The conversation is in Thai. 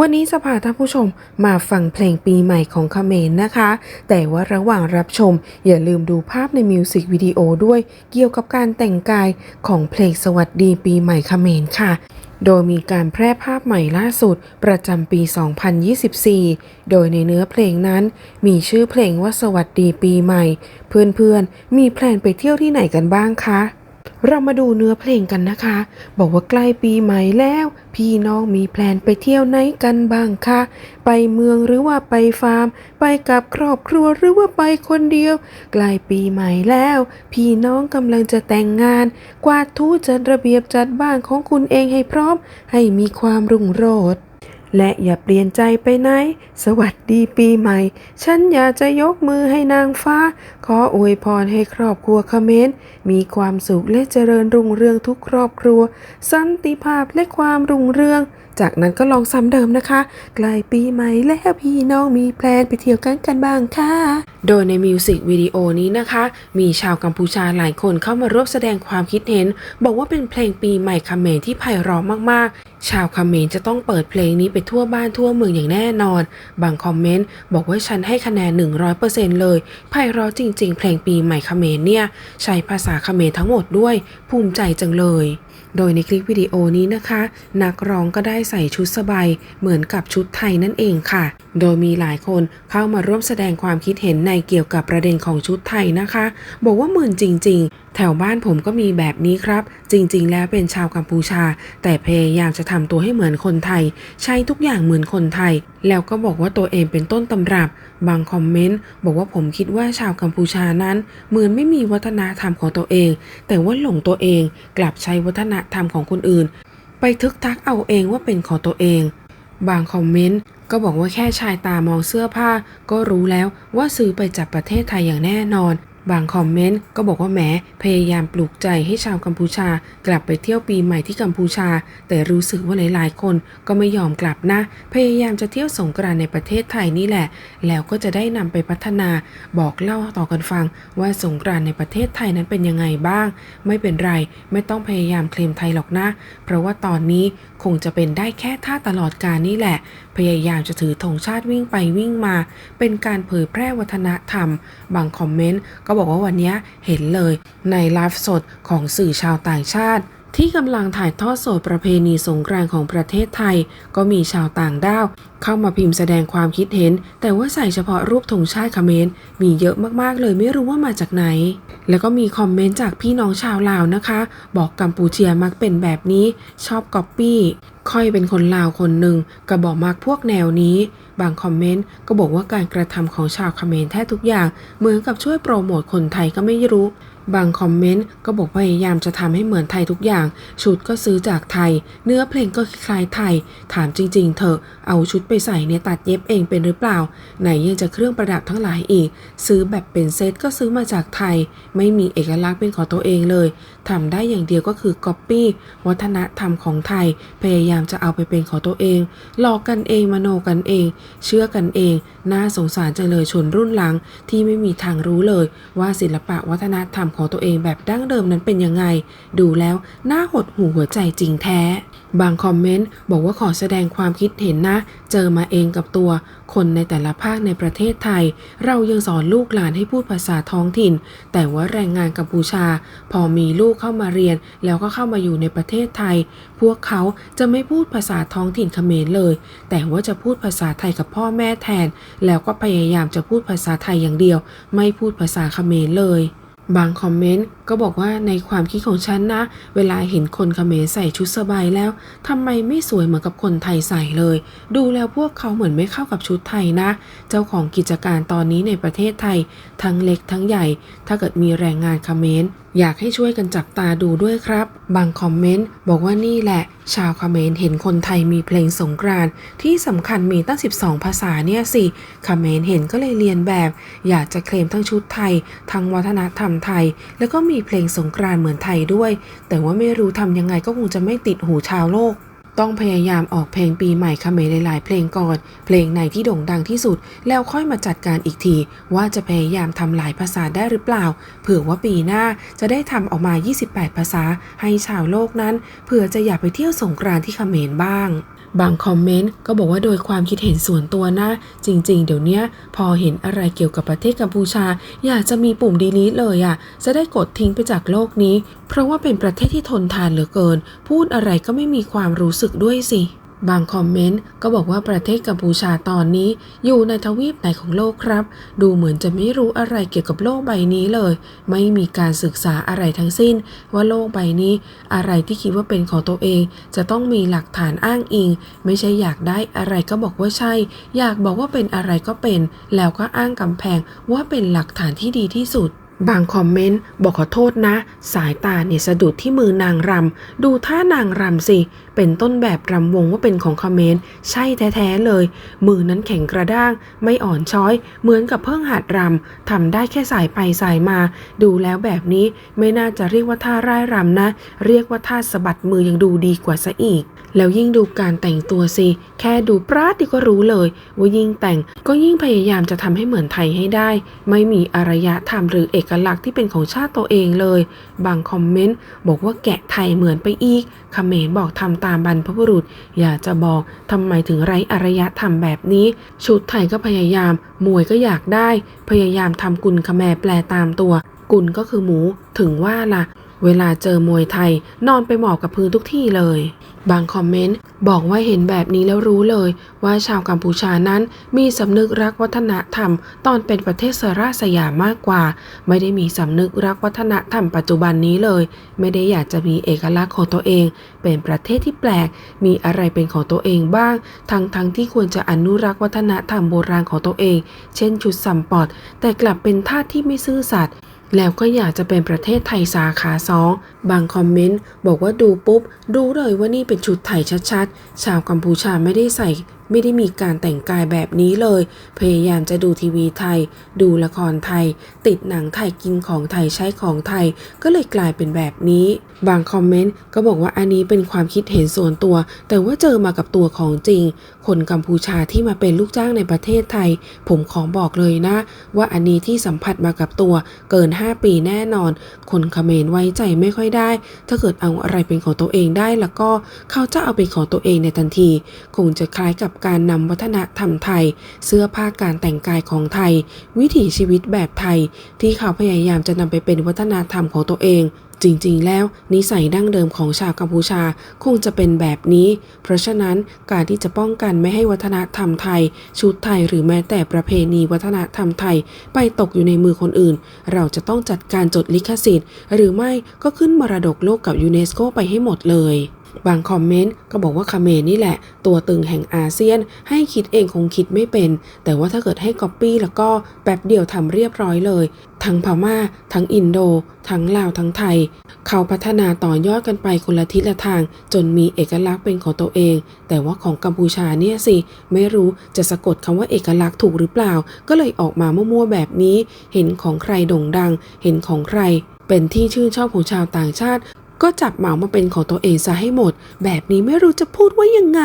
วันนี้จะพาท่านผู้ชมมาฟังเพลงปีใหม่ของเขมรนะคะ แต่ว่าระหว่างรับชม อย่าลืมดูภาพในมิวสิกวิดีโอด้วยเกี่ยวกับการแต่งกายของเพลงสวัสดีปีใหม่เขมรค่ะ โดยมีการแพร่ภาพใหม่ล่าสุด ประจำปี 2024 โดยในเนื้อเพลงนั้น มีชื่อเพลงว่าสวัสดีปีใหม่ เพื่อนๆ มีแพลนไปเที่ยวที่ไหนกันบ้างคะ เรามาดูเนื้อเพลงกันนะคะ บอกว่าใกล้ปีใหม่แล้ว พี่น้องมีแพลนไปเที่ยวไหนกันบ้างคะ ไปเมืองหรือว่าไปฟาร์ม ไปกับครอบครัวหรือว่าไปคนเดียว ใกล้ปีใหม่แล้ว พี่น้องกำลังจะแต่งงาน กวาดทูจัดระเบียบจัดบ้านของคุณเองให้พร้อม ให้มีความรุ่งโรจน์ และอย่าเปลี่ยนใจไปไหน สวัสดีปีใหม่ ฉันอยากจะยกมือให้นางฟ้า ขออวยพรให้ครอบครัวเขมรมีความสุขและเจริญรุ่งเรืองทุกครอบครัว สันติภาพและความรุ่งเรืองจากนั้นก็ลองซ้ำเดิมนะคะใกล้ปีใหม่แล้วพี่น้องมีแพลนไปเที่ยวกันกันบ้างค่ะ โดยในมิวสิกวิดีโอนี้นะคะ มีชาวกัมพูชาหลายคนเข้ามาร่วมแสดงความคิดเห็น บอกว่าเป็นเพลงปีใหม่เขมรที่ไพเราะมากๆ ชาวเขมรจะต้องเปิดเพลงนี้ไปทั่วบ้านทั่วเมืองอย่างแน่นอน บางคอมเมนต์บอกว่าฉันให้คะแนน 100%เลยไพเราะจริง ๆ เพลงปีใหม่เขมรเนี่ยใช้ภาษาเขมรทั้งหมดด้วย ภูมิใจจังเลย โดยในคลิปวิดีโอนี้นะคะ นักร้องก็ได้ใส่ชุดสบายเหมือนกับชุดไทยนั่นเองค่ะ โดยมีหลายคนเข้ามาร่วมแสดงความคิดเห็นในเกี่ยวกับประเด็นของชุดไทยนะคะ บอกว่าเหมือนจริง ๆ แถวบ้านผมก็มีแบบนี้ครับ จริง ๆ แล้วเป็นชาวกัมพูชา แต่พยายามจะทำตัวให้เหมือนคนไทย ใช้ทุกอย่างเหมือนคนไทย แล้วก็บอกว่าตัวเองเป็นต้นตำรับ บางคอมเมนต์บอกว่าผมคิดว่าชาวกัมพูชานั้น เหมือนไม่มีวัฒนธรรมของตัวเอง แต่ว่าหลงตัวเองกลับใช้วัฒนธรรมของคนอื่น ไปทึกทักเอาเองว่าเป็นของตัวเอง บางคอมเมนต์ก็บอกว่าแค่ชายตามองเสื้อผ้า ก็รู้แล้วว่าซื้อไปจากประเทศไทยอย่างแน่นอน บางคอมเมนต์ก็บอกว่าแหมพยายามปลูกใจให้ชาวกัมพูชากลับไปเที่ยวปีใหม่ที่กัมพูชา แต่รู้สึกว่าหลายๆ คนก็ไม่ยอมกลับนะ พยายามจะเที่ยวสงกรานในประเทศไทยนี่แหละ แล้วก็จะได้นำไปพัฒนาบอกเล่าต่อกันฟัง ว่าสงกรานในประเทศไทยนั้นเป็นยังไงบ้าง ไม่เป็นไรไม่ต้องพยายามเคลมไทยหรอกนะ เพราะว่าตอนนี้คงจะเป็นได้แค่ท่าตลอดการนี่แหละ พยายามจะถือธงชาติวิ่งไปวิ่งมา เป็นการเผยแพร่วัฒนธรรม บางคอมเมนต์ก็บอกว่าวันนี้เห็นเลยในไลฟ์สดของสื่อชาวต่างชาติ ที่กำลังถ่ายทอดสดประเพณีสงกรานต์ของประเทศไทย ก็มีชาวต่างด้าว เข้ามาพิมพ์แสดงความคิดเห็น แต่ว่าใส่เฉพาะรูปธงชาติเขมรมีเยอะมากๆเลยไม่รู้ว่ามาจากไหน แล้วก็มีคอมเมนต์จากพี่น้องชาวลาวนะคะ บอกกัมพูเชียมักเป็นแบบนี้ชอบก๊อปปี้ค่อยเป็นคนลาวคนหนึ่งก็บอกมักพวกแนวนี้ บางคอมเมนต์ก็บอกว่าการกระทำของชาวเขมรแทบทุกอย่าง เหมือนกับช่วยโปรโมทคนไทยก็ไม่รู้ บางคอมเมนต์ก็บอกพยายามจะทำให้เหมือนไทยทุกอย่าง ชุดก็ซื้อจากไทย เนื้อเพลงก็คล้ายไทย ถามจริง ๆ เถอะ เอาชุดไปใส่เนี่ยตัดเย็บเองเป็นหรือเปล่า ไหนยังจะเครื่องประดับทั้งหลายอีก ซื้อแบบเป็นเซตก็ซื้อมาจากไทย ไม่มีเอกลักษณ์เป็นของตัวเองเลยทำได้อย่างเดียวก็คือก๊อปปี้วัฒนธรรมของไทย พยายามจะเอาไปเป็นของตัวเอง หลอกกันเองมโนกันเอง เชื่อกันเอง น่าสงสารจังเลยชนรุ่นหลังที่ไม่มีทางรู้เลยว่าศิลปะวัฒนธรรมของตัวเองแบบดั้งเดิมนั้นเป็นยังไง ดูแล้วน่าหดหูหัวใจจริงแท้ บางคอมเมนต์บอกว่าขอแสดงความคิดเห็นนะ เจอมาเองกับตัว คนในแต่ละภาคในประเทศไทย เรายังสอนลูกหลานให้พูดภาษาท้องถิ่น แต่ว่าแรงงานกัมพูชา พอมีลูกเข้ามาเรียน แล้วก็เข้ามาอยู่ในประเทศไทย พวกเขาจะไม่พูดภาษาท้องถิ่นเขมรเลย แต่ว่าจะพูดภาษาไทยกับพ่อแม่แทน แล้วก็พยายามจะพูดภาษาไทยอย่างเดียว ไม่พูดภาษาเขมรเลย บางคอมเมนต์ก็บอกว่าในความคิดของฉันนะ เวลาเห็นคนเขมรใส่ชุดสบายแล้วทำไมไม่สวยเหมือนกับคนไทยใส่เลย ดูแล้วพวกเขาเหมือนไม่เข้ากับชุดไทยนะ เจ้าของกิจการตอนนี้ในประเทศไทย ทั้งเล็กทั้งใหญ่ ถ้าเกิดมีแรงงานเขมร อยากให้ช่วยกันจับตาดูด้วยครับ บางคอมเมนต์บอกว่านี่แหละ ชาวคอมเมนต์เห็นคนไทยมีเพลงสงกรานที่สำคัญมีตั้ง 12 ภาษาเนี่ยสิคอมเมนต์เห็นก็เลยเรียนแบบ อยากจะเคลมทั้งชุดไทย ทั้งวัฒนธรรมไทย แล้วก็มีเพลงสงกรานเหมือนไทยด้วย แต่ว่าไม่รู้ทำยังไงก็คงจะไม่ติดหูชาวโลก ต้องพยายามออกเพลงปีใหม่เขมรหลายๆ เพลงก่อน เพลงไหนที่โด่งดังที่สุด แล้วค่อยมาจัดการอีกที ว่าจะพยายามทำหลายภาษาได้หรือเปล่า เผื่อว่าปีหน้าจะได้ทำออกมา 28 ภาษา ให้ชาวโลกนั้น เผื่อจะอยากไปเที่ยวสงกรานต์ที่เขมรบ้าง บางคอมเมนต์ก็บอกว่าโดยความคิดเห็นส่วนตัวนะ จริง ๆ เดี๋ยวนี้พอเห็นอะไรเกี่ยวกับประเทศกัมพูชา อยากจะมีปุ่มดีลีทเลยอะ่ะ จะได้กดทิ้งไปจากโลกนี้ เพราะว่าเป็นประเทศที่ทนทานเหลือเกิน พูดอะไรก็ไม่มีความรู้สึกด้วยสิ บางคอมเมนต์ก็บอกว่าประเทศกัมพูชาตอนนี้ อยู่ในทวีปไหนของโลกครับ ดูเหมือนจะไม่รู้อะไรเกี่ยวกับโลกใบนี้เลย ไม่มีการศึกษาอะไรทั้งสิ้น ว่าโลกใบนี้ อะไรที่คิดว่าเป็นของตัวเอง จะต้องมีหลักฐานอ้างอิง ไม่ใช่อยากได้อะไรก็บอกว่าใช่ อยากบอกว่าเป็นอะไรก็เป็น แล้วก็อ้างกำแพงว่าเป็นหลักฐานที่ดีที่สุด บางคอมเมนต์บอกขอโทษนะ สายตาเนี่ยสะดุดที่มือนางรำ ดูท่านางรำสิ เป็นต้นแบบรำวงว่าเป็นของคอมเมนต์ ใช่แท้ ๆ เลย มือนั้นแข็งกระด้าง ไม่อ่อนช้อย เหมือนกับเพิ่งหัดรำทำได้แค่สายไปสายมา ดูแล้วแบบนี้ไม่น่าจะเรียกว่าท่าร่ายรำนะ เรียกว่าท่าสะบัดมือยังดูดีกว่าซะอีก แล้วยิ่งดูการแต่งตัวสิ แค่ดูปราดก็รู้เลยว่ายิ่งแต่งก็ยิ่งพยายามจะทำให้เหมือนไทยให้ได้ ไม่มีอารยธรรมหรือเอกลักษณ์ที่เป็นของชาติตัวเองเลย บางคอมเมนต์บอกว่าแกะไทยเหมือนไปอีกเขมรบอกทำตามบรรพบุรุษ อยากจะบอกทำไมถึงไร้อารยธรรมแบบนี้ ชุดไทยก็พยายาม มวยก็อยากได้ พยายามทำกุลขแมแปลตามตัว กุลก็คือหมู ถึงว่าล่ะเวลาเจอมวยไทยนอนไปหมอบกับพื้นทุกที่เลย บางคอมเมนต์บอกว่าเห็นแบบนี้แล้วรู้เลย ว่าชาวกัมพูชานั้นมีสำนึกรักวัฒนธรรม ตอนเป็นประเทศสราสยามมากกว่า ไม่ได้มีสำนึกรักวัฒนธรรมปัจจุบันนี้เลย ไม่ได้อยากจะมีเอกลักษณ์ของตัวเอง เป็นประเทศที่แปลก มีอะไรเป็นของตัวเองบ้าง ทั้งทั้งที่ควรจะอนุรักษ์วัฒนธรรมโบราณของตัวเอง เช่นชุดสัมปอดแต่กลับเป็นทาสที่ไม่ซื่อสัตย์ แล้วก็อยากจะเป็นประเทศไทยสาขาสองบางคอมเมนต์บอกว่าดูปุ๊บ รู้เลยว่านี่เป็นชุดไทยชัดๆ ชาวกัมพูชาไม่ได้ใส่ ไม่ได้มีการแต่งกายแบบนี้เลย พยายามจะดูทีวีไทย ดูละครไทย ติดหนังไทยกินของไทยใช้ของไทย ก็เลยกลายเป็นแบบนี้ บางคอมเมนต์ก็บอกว่าอันนี้เป็นความคิดเห็นส่วนตัว แต่ว่าเจอมากับตัวของจริง คนกัมพูชาที่มาเป็นลูกจ้างในประเทศไทย ผมขอบอกเลยนะ ว่าอันนี้ที่สัมผัสมากับตัวเกิน 5 ปีแน่นอน คนเขมรไว้ใจไม่ค่อยได้ ถ้าเกิดเอาอะไรเป็นของตัวเองได้แล้วก็เขาจะเอาเป็นของตัวเองในทันที คงจะคล้ายกับการนำวัฒนธรรมไทย เสื้อผ้าการแต่งกายของไทย วิถีชีวิตแบบไทย ที่เขาพยายามจะนำไปเป็นวัฒนธรรมของตัวเองจริงๆ แล้วนิสัยดั้งเดิมของชาวกัมพูชาคงจะเป็นแบบนี้ เพราะฉะนั้นการที่จะป้องกันไม่ให้วัฒนธรรมไทย ชุดไทยหรือแม้แต่ประเพณีวัฒนธรรมไทย ไปตกอยู่ในมือคนอื่น เราจะต้องจัดการจดลิขสิทธิ์ หรือไม่ก็ขึ้นมรดกโลกกับยูเนสโกไปให้หมดเลย บางคอมเมนต์ก็บอกว่าคเมรนี่แหละ ตัวตึงแห่งอาเซียน ให้คิดเองคงคิดไม่เป็น แต่ว่าถ้าเกิดให้ก๊อปปี้แล้วก็แป๊บเดียวทำเรียบร้อยเลย ทั้งพม่า ทั้งอินโด ทั้งลาว ทั้งไทย เขาพัฒนาต่อยอดกันไปคนละทิศละทาง จนมีเอกลักษณ์เป็นของตัวเอง แต่ว่าของกัมพูชาเนี่ยสิ ไม่รู้จะสะกดคำว่าเอกลักษณ์ถูกหรือเปล่า ก็เลยออกมามั่วๆแบบนี้ เห็นของใครโด่งดัง เห็นของใครเป็นที่ชื่นชอบของชาวต่างชาติ ก็จับเหมามาเป็นของตัวเองซะให้หมด แบบนี้ไม่รู้จะพูดว่ายังไง